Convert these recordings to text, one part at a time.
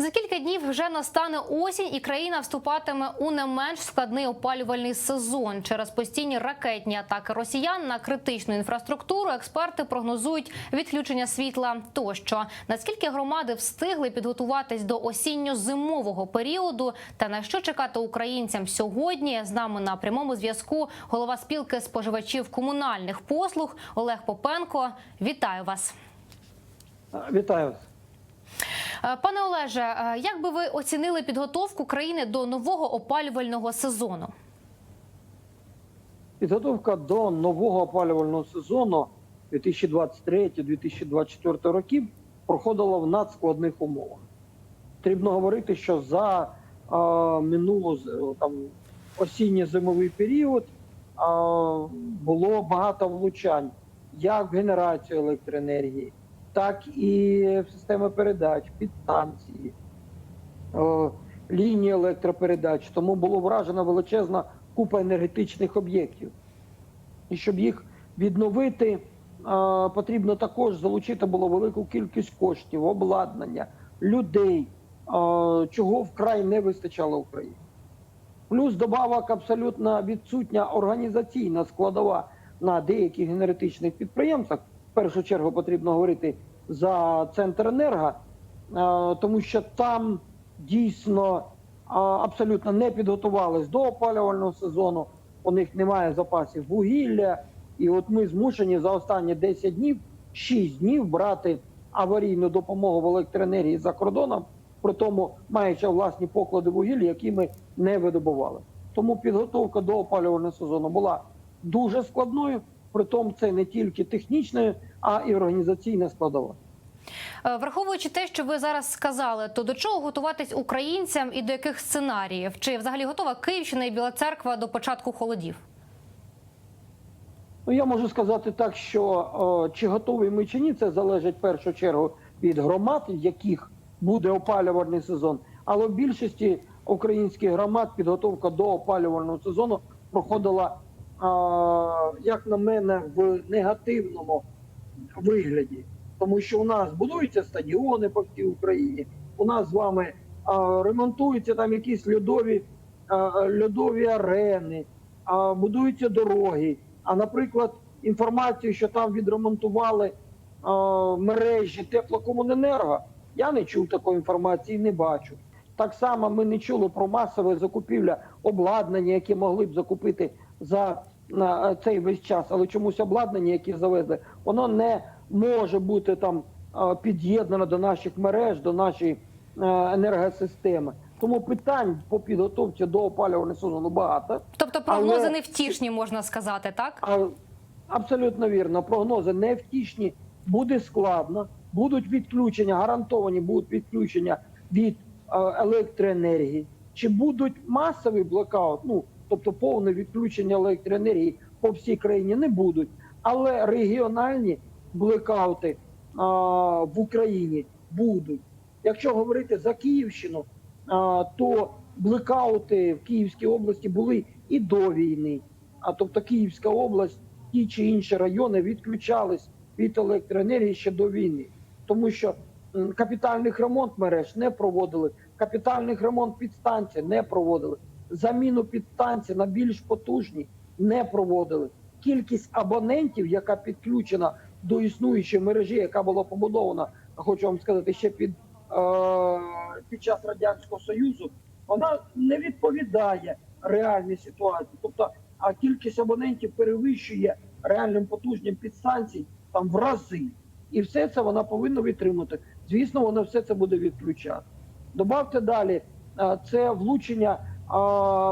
За кілька днів вже настане осінь, і країна вступатиме у не менш складний опалювальний сезон. Через постійні ракетні атаки росіян на критичну інфраструктуру експерти прогнозують відключення світла тощо. Наскільки громади встигли підготуватись до осінньо-зимового періоду, та на що чекати українцям сьогодні? З нами на прямому зв'язку голова спілки споживачів комунальних послуг Олег Попенко. Вітаю вас. Вітаю Пане Олеже, е, як би ви оцінили підготовку країни до нового опалювального сезону? Підготовка до нового опалювального сезону 2023-2024 років проходила в надскладних умовах. Потрібно говорити, що за е, минулу там, осінньо-зимовий період е, було багато влучань як в генерацію електроенергії, так і системи передач, підстанції, лінії електропередач. Тому було вражена величезна купа енергетичних об'єктів. І щоб їх відновити, е, потрібно також залучити було велику кількість коштів, обладнання, людей, е, чого вкрай не вистачало Україні. Плюс добавок абсолютно відсутня організаційна складова на деяких енергетичних підприємствах. В першу чергу потрібно говорити за центр енерго, е, тому що там дійсно е, абсолютно не підготувались до опалювального сезону. У них немає запасів вугілля, і от ми змушені за останні 10 днів, 6 днів брати аварійну допомогу в електроенергії за кордоном, при тому маючи власні поклади вугілля, які ми не видобували. Тому підготовка до опалювального сезону була дуже складною. При тому це не тільки технічною, а і організаційна складова. Е, Враховуючи те, що ви зараз сказали, то до чого готуватись українцям і до яких сценаріїв? Чи взагалі готова Київщина і Біла Церква до початку холодів? Ну, я можу сказати так, що о, чи готові ми чи ні, це залежить в першу чергу від громад, в яких буде опалювальний сезон. Але в більшості українських громад підготовка до опалювального сезону проходила, як на мене, в негативному вигляді. Тому що у нас будуються стадіони по всій Україні, у нас з вами ремонтуються там якісь льодові, льодові арени, будуються дороги. А наприклад, інформацію, що там відремонтували мережі теплокомуненерго, я не чув такої інформації, не бачу. Так само ми не чули про масове закупівля обладнання, яке могли б закупити за на цей весь час, але чомусь обладнання, яке завезли, воно не може бути там під'єднано до наших мереж, до нашої е, енергосистеми. Тому питань по підготовці до опалювального сезону багато. Тобто прогнози Але- невтішні, можна сказати, так? А, абсолютно вірно. Прогнози невтішні. Буде складно, будуть відключення, гарантовані будуть відключення від е, електроенергії. Чи будуть масовий блокаут? Ну тобто повне відключення електроенергії по всій країні не будуть, але регіональні блекаути а, в Україні будуть. Якщо говорити за Київщину, а, то блекаути в Київській області були і до війни. А тобто Київська область, ті чи інші райони відключались від електроенергії ще до війни, тому що капітальних ремонт мереж не проводили, капітальних ремонт підстанцій не проводили, заміну підстанцій на більш потужні не проводили. Кількість абонентів, яка підключена до існуючої мережі, яка була побудована, хочу вам сказати, ще під, е, під час радянського союзу, вона не відповідає реальній ситуації. Тобто, а кількість абонентів перевищує реальним потужнім підстанцій там в рази. І все це вона повинна відтримати. Звісно, вона все це буде відключати. Добавте далі, а, це влучення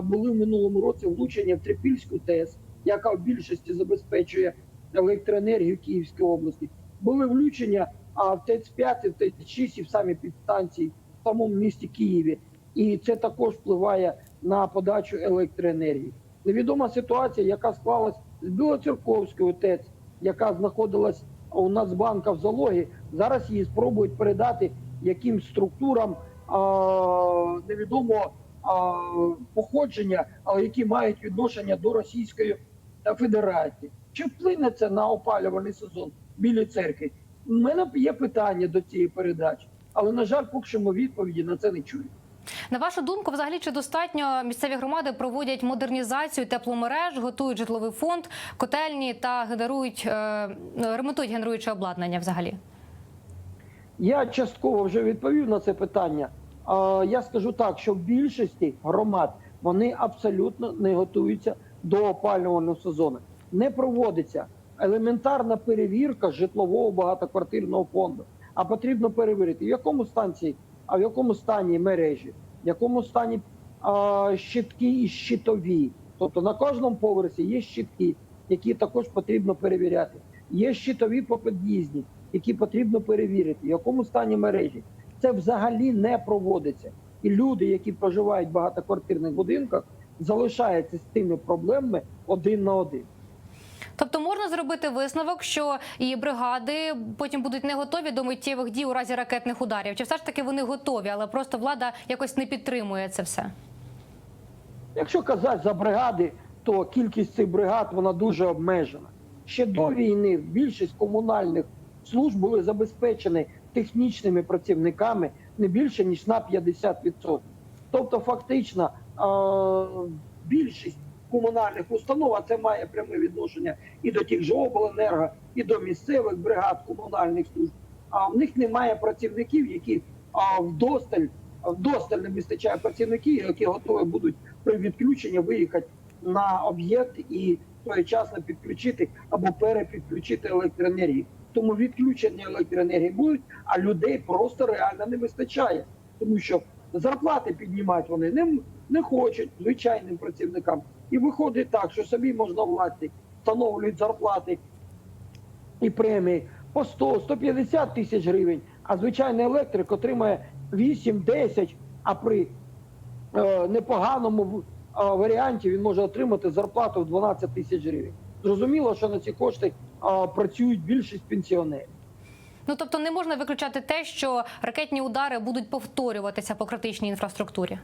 були в минулому році влучення в Трипільську ТЕС, яка в більшості забезпечує електроенергію Київської області. Були влучення а, в ТЕЦ-5, і в ТЕЦ-6 і в самі підстанції в самому місті Києві. І це також впливає на подачу електроенергії. Невідома ситуація, яка склалась з Білоцерковською ТЕЦ, яка знаходилась у Нацбанка в залогі. Зараз її спробують передати якимсь структурам а, невідомого а, походження, але які мають відношення до Російської Федерації. Чи вплине це на опалювальний сезон білі церкви? У мене є питання до цієї передачі. Але на жаль, поки що ми відповіді на це не чуємо. На вашу думку, взагалі чи достатньо місцеві громади проводять модернізацію тепломереж, готують житловий фонд, котельні та генерують е, ремонтують генеруюче обладнання взагалі? Я частково вже відповів на це питання. Я скажу так, що в більшості громад вони абсолютно не готуються до опалювального сезону. Не проводиться елементарна перевірка житлового багатоквартирного фонду. А потрібно перевірити, в якому станції, а в якому стані мережі, в якому стані а, щитки і щитові. Тобто на кожному поверсі є щитки, які також потрібно перевіряти. Є щитові по під'їзді, які потрібно перевірити, в якому стані мережі. Це взагалі не проводиться. І люди, які проживають в багатоквартирних будинках, залишаються з тими проблемами один на один. Тобто можна зробити висновок, що і бригади потім будуть не готові до миттєвих дій у разі ракетних ударів. Чи все ж таки вони готові, але просто влада якось не підтримує це все? Якщо казати за бригади, то кількість цих бригад вона дуже обмежена. Ще до війни більшість комунальних служб були забезпечені технічними працівниками не більше ніж на 50%. Тобто, фактично, е, більшість комунальних установ, а це має пряме відношення і до тих же обленерго, і до місцевих бригад комунальних служб. А в них немає працівників, які вдосталь вдосталь не вистачає працівників, які готові будуть при відключенні виїхати на об'єкт і своєчасно підключити або перепідключити електроенергію. Тому відключення електроенергії будуть, а людей просто реально не вистачає, тому що зарплати піднімати вони не, не хочуть звичайним працівникам. І виходить так, що собі можна власти встановлюють зарплати і премії по 100-150 тисяч гривень, а звичайний електрик отримає 8-10, а при е, непоганому варіанті він може отримати зарплату в 12 тисяч гривень. Зрозуміло, що на ці кошти працюють більшість пенсіонерів. Ну тобто не можна виключати те, що ракетні удари будуть повторюватися по критичній інфраструктурі.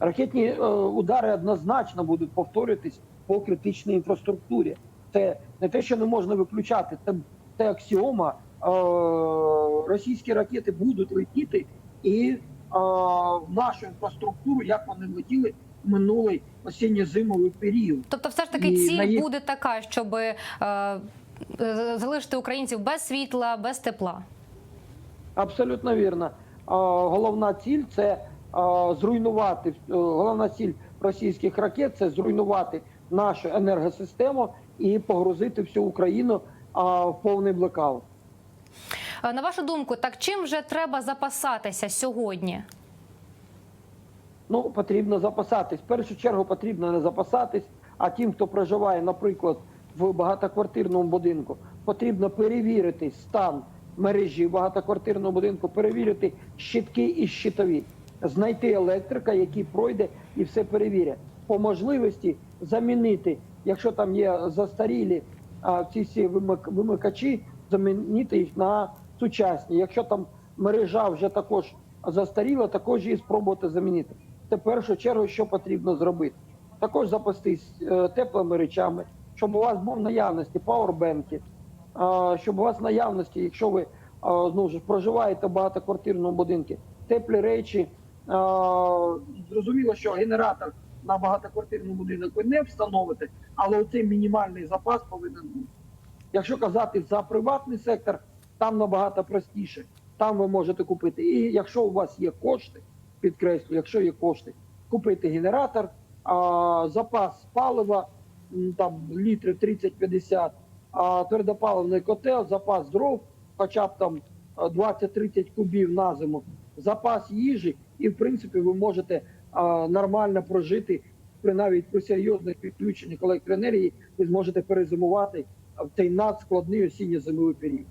Ракетні е, удари однозначно будуть повторюватись по критичній інфраструктурі. Це не те, що не можна виключати, це, це аксіома. Е, російські ракети будуть летіти і нашу інфраструктуру, як вони летіли минулий осінньо-зимовий період. Тобто, все ж таки І ціль на їх- буде така, щоб е, залишити українців без світла, без тепла. Абсолютно вірно. Головна ціль це зруйнувати е, головна ціль російських ракет це зруйнувати нашу енергосистему і погрузити всю Україну в повний блекаут. Е, На вашу думку, так чим вже треба запасатися сьогодні? Ну потрібно запасатись. В першу чергу потрібно не запасатись. А тим, хто проживає, наприклад, в багатоквартирному будинку, потрібно перевірити стан мережі багатоквартирного будинку, перевірити щитки і щитові, знайти електрика, який пройде і все перевірять. По можливості замінити, якщо там є застарілі а, ці всі вимикачі, замінити їх на сучасні. Якщо там мережа вже також застаріла, також її спробувати замінити. Це в першу чергу, що потрібно зробити. Також запастись е, теплими речами, щоб у вас був в наявності пауербенки, щоб у вас в наявності, якщо ви ж проживаєте в багатоквартирному будинку, теплі речі. Зрозуміло, що генератор на багатоквартирному будинок ви не встановите, але оцей мінімальний запас повинен бути. Якщо казати за приватний сектор, там набагато простіше. Там ви можете купити. І якщо у вас є кошти, підкреслю, якщо є кошти, купити генератор, а, запас палива, там літри 30-50, а твердопаливний котел, запас дров, хоча б там 20-30 кубів на зиму, запас їжі, і в принципі ви можете а, нормально прожити при навіть при серйозних підключеннях електроенергії, ви зможете перезимувати в цей надскладний осінньо-зимовий період.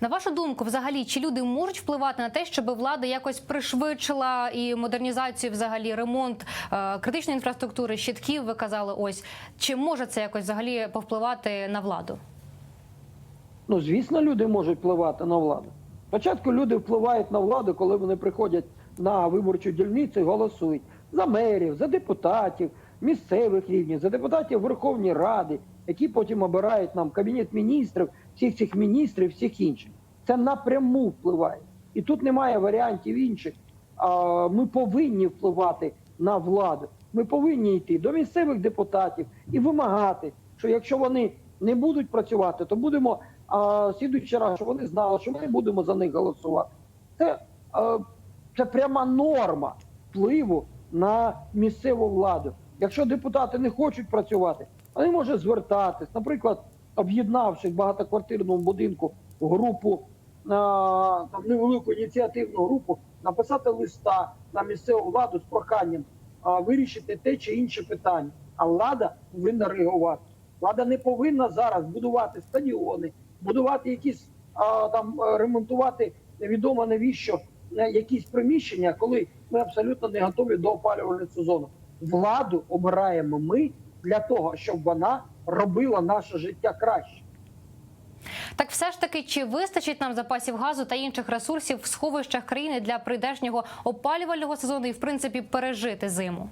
На вашу думку, взагалі, чи люди можуть впливати на те, щоб влада якось пришвидшила і модернізацію, взагалі ремонт е, критичної інфраструктури, щитків? Ви казали, ось чи може це якось взагалі повпливати на владу? Ну, звісно, люди можуть впливати на владу. Спочатку люди впливають на владу, коли вони приходять на виборчу дільницю і голосують за мерів, за депутатів, місцевих рівнів, за депутатів Верховної Ради, які потім обирають нам кабінет міністрів, всіх цих міністрів, всіх інших. Це напряму впливає. І тут немає варіантів інших. Ми повинні впливати на владу. Ми повинні йти до місцевих депутатів і вимагати, що якщо вони не будуть працювати, то будемо а, слідуючий раз, щоб вони знали, що ми не будемо за них голосувати. Це, а, це пряма норма впливу на місцеву владу. Якщо депутати не хочуть працювати, вони можуть звертатись, наприклад, об'єднавши в багатоквартирному будинку групу там невелику ініціативну групу, написати листа на місцеву владу з проханням вирішити те чи інше питання. А влада повинна реагувати. Влада не повинна зараз будувати стадіони, будувати якісь там е, ремонтувати невідомо навіщо е, якісь приміщення, коли ми абсолютно не готові до опалювального сезону. Владу обираємо ми для того, щоб вона робила наше життя краще. Так, все ж таки, чи вистачить нам запасів газу та інших ресурсів в сховищах країни для прийдешнього опалювального сезону і в принципі пережити зиму?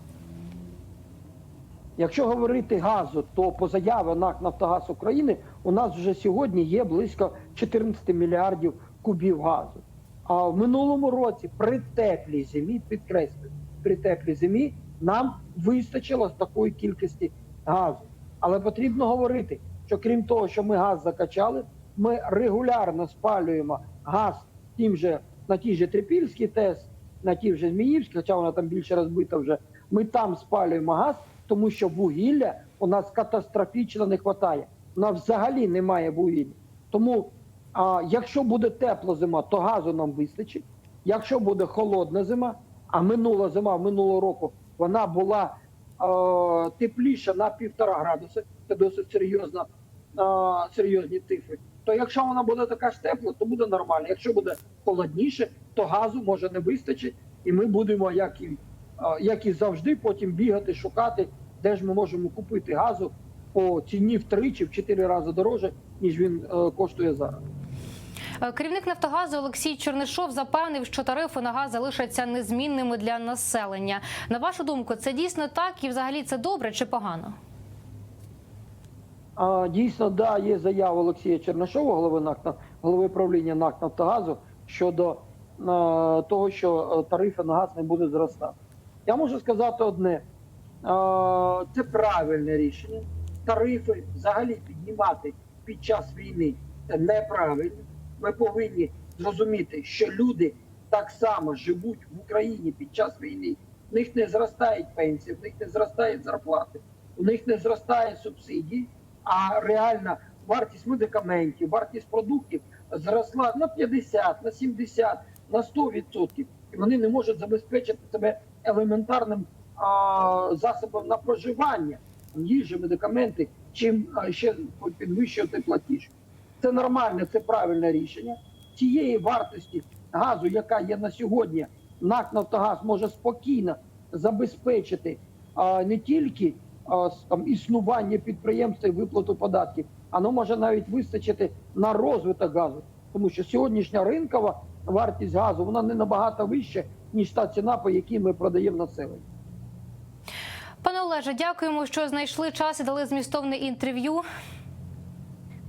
Якщо говорити газу, то по заяві НАК Нафтогаз України у нас вже сьогодні є близько 14 мільярдів кубів газу. А в минулому році при теплій зимі, підкреслюю, при теплій зимі нам вистачило такої кількості газу. Але потрібно говорити, що крім того, що ми газ закачали, ми регулярно спалюємо газ тим же на тій же Трипільській ТЕС, на тій же Зміївській, хоча вона там більше розбита вже. Ми там спалюємо газ, тому що вугілля у нас катастрофічно не вистачає. У нас взагалі немає вугілля. Тому, а, якщо буде тепла зима, то газу нам вистачить. Якщо буде холодна зима, а минула зима минулого року вона була е, тепліша на півтора градуси, це досить серйозна, е, серйозні цифри. То якщо вона буде така ж тепла, то буде нормально. Якщо буде холодніше, то газу може не вистачить, і ми будемо, як і, е, як і завжди, потім бігати, шукати, де ж ми можемо купити газу по ціні в три чи в чотири рази дороже, ніж він е, коштує зараз. Е, Керівник Нафтогазу Олексій Чернишов запевнив, що тарифи на газ залишаться незмінними для населення. На вашу думку, це дійсно так і взагалі це добре чи погано? А, Дійсно, да, є заява Олексія Чернишова, голови НАК, голови правління НАК Нафтогазу щодо е, того, що е, тарифи на газ не будуть зростати. Я можу сказати одне: е, це правильне рішення. Тарифи взагалі піднімати під час війни це неправильно. Ми повинні зрозуміти, що люди так само живуть в Україні під час війни. В них не зростають пенсії, в них не зростають зарплати, у них не зростає субсидії а реальна вартість медикаментів, вартість продуктів зросла на 50, на 70, на 100%. І вони не можуть забезпечити себе елементарним а, засобом на проживання, їжі, медикаменти, чим а, ще підвищувати платіж. Це нормальне, це правильне рішення. Цієї вартості газу, яка є на сьогодні, НАК Нафтогаз може спокійно забезпечити а, не тільки а, там, існування підприємства і виплату податків, воно може навіть вистачити на розвиток газу, тому що сьогоднішня ринкова вартість газу вона не набагато вища, ніж та ціна, по якій ми продаємо населення. Пане Олеже, дякуємо, що знайшли час і дали змістовне інтерв'ю.